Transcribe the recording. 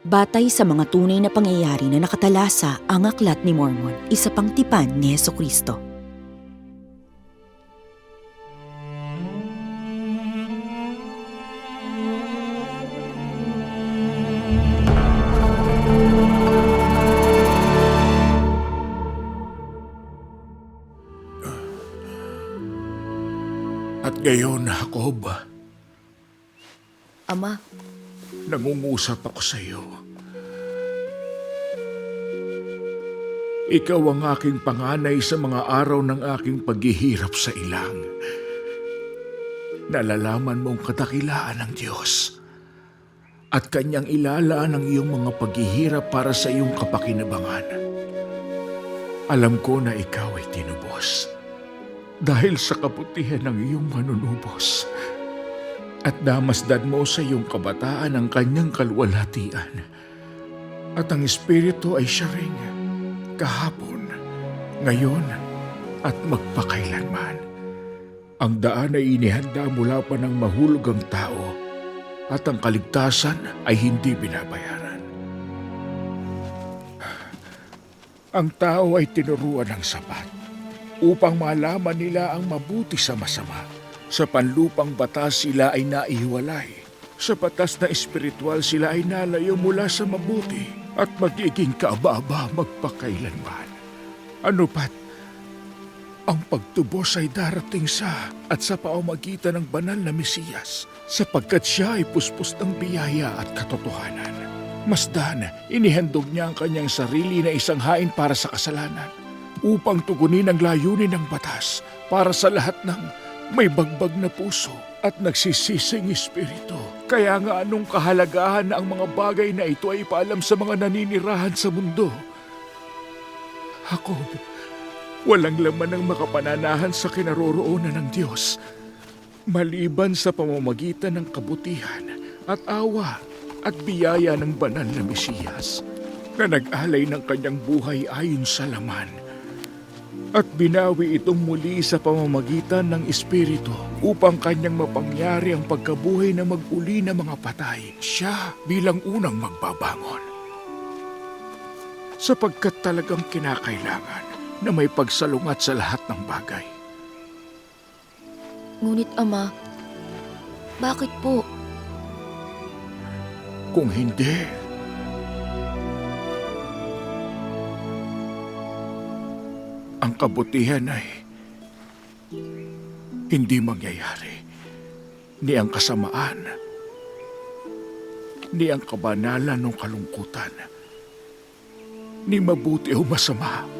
Batay sa mga tunay na pangyayari na nakatalasa ang aklat ni Mormon, isa pang tipan ni Yeso Kristo. At ngayon, Jacob, Ama, nangungusap ako sa iyo. Ikaw ang aking panganay sa mga araw ng aking paghihirap sa ilang. Nalalaman mong kadakilaan ng Diyos at kanyang ilalaan ang iyong mga paghihirap para sa iyong kapakinabangan. Alam ko na ikaw ay tinubos dahil sa kaputihan ng iyong manunubos at damasdan mo sa iyong kabataan ang kanyang kalwalhatian. At ang Espiritu ay siya ring kahapon, ngayon, at magpakailanman. Ang daan ay inihanda mula pa ng mahulog ang tao at ang kaligtasan ay hindi binabayaran. Ang tao ay tinuruan ng sapat upang malaman nila ang mabuti sa masama. Sa panlupang batas sila ay naihiwalay. Sa batas na espiritual sila ay nalayo mula sa mabuti at magiging kaaba-aba magpakailanman. Ano pat, ang pagtubos ay darating sa at sa pamamagitan ng banal na Mesiyas sapagkat siya ay puspos ng biyaya at katotohanan. Masdan, inihandog niya ang kanyang sarili na isang hain para sa kasalanan upang tugunin ang layunin ng batas para sa lahat ng may bagbag na puso at nagsisising espiritu. Kaya nga anong kahalagahan na ang mga bagay na ito ay ipaalam sa mga naninirahan sa mundo. Jacob, walang laman ang makapananahan sa kinaroroonan ng Diyos maliban sa pamamagitan ng kabutihan at awa at biyaya ng banal na Mesiyas na nag-alay ng kanyang buhay ayon sa laman at binawi itong muli sa pamamagitan ng Espiritu upang kanyang mapangyari ang pagkabuhay na mag-uli ng mga patay. Siya bilang unang magbabangon. Sapagkat talagang kinakailangan na may pagsalungat sa lahat ng bagay. ngunit Ama, bakit po? Kung hindi, ang kabutihan ay hindi mangyayari. Ni ang kasamaan, ni ang kabanalan ng kalungkutan, ni mabuti o masama